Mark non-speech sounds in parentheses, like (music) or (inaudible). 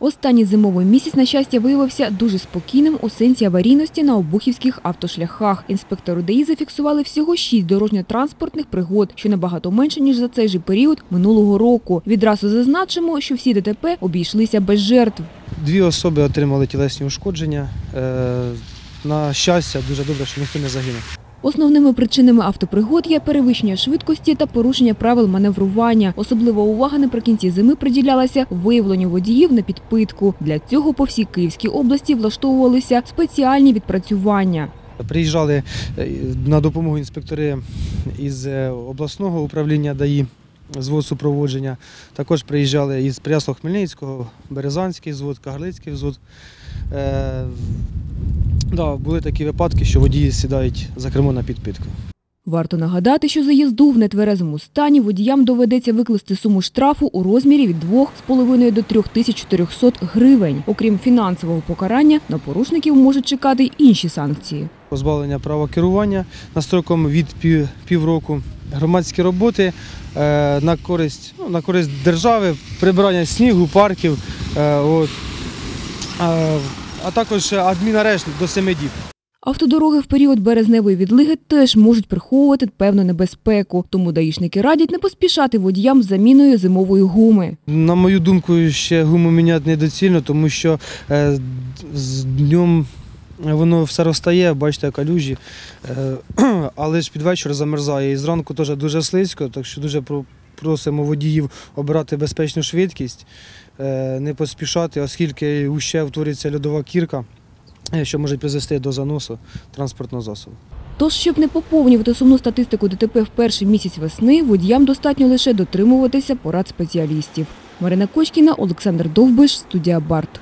Останній зимовий місяць, на щастя, виявився дуже спокійним у сенсі аварійності на обухівських автошляхах. Інспектори ДАІ зафіксували всього шість дорожньо-транспортних пригод, що набагато менше, ніж за цей же період минулого року. Відразу зазначимо, що всі ДТП обійшлися без жертв. Дві особи отримали тілесні ушкодження. Е, На щастя, дуже добре, що ніхто не загинув. Основними причинами автопригод є перевищення швидкості та порушення правил маневрування. Особлива увага наприкінці зими приділялася виявленню водіїв на підпитку. Для цього по всій Київській області влаштовувалися спеціальні відпрацювання. Приїжджали е, на допомогу інспектори із е, обласного управління ДАІ, звод супроводження. Також приїжджали із Прясло-Хмельницького, Березанський звод, Кагарлицький взвод. Да, були такі випадки, що водії сідають за кермо на підпитку. Варто нагадати, що за їзду в нетверезому стані водіям доведеться викласти суму штрафу у розмірі від 2,5 до 3400 гривень. Окрім фінансового покарання, на порушників можуть чекати й інші санкції. позбавлення права керування на строком від пів, півроку, громадські роботи е, на користь, ну, на користь держави, прибирання снігу, парків, е, от, а також адмінарешт до 7 діб. Автодороги в період березневої відлиги теж можуть приховувати певну небезпеку, тому даїшники радять не поспішати водіям з заміною зимової гуми. На мою думку, ще гуму міняти недоцільно, тому що е, з днем воно все розтає, бачите, калюжі, е, (clears throat) але ж під вечір замерзає. І зранку теж дуже слизько, так що дуже просимо водіїв обирати безпечну швидкість, е, не поспішати, оскільки ще утворюється льодова кірка, е, що може призвести до заносу транспортного засобу. Тож, щоб не поповнювати сумну статистику ДТП в перший місяць весни, водіям достатньо лише дотримуватися порад спеціалістів. Марина Кочкіна, Олександр Довбиш, студія Барт.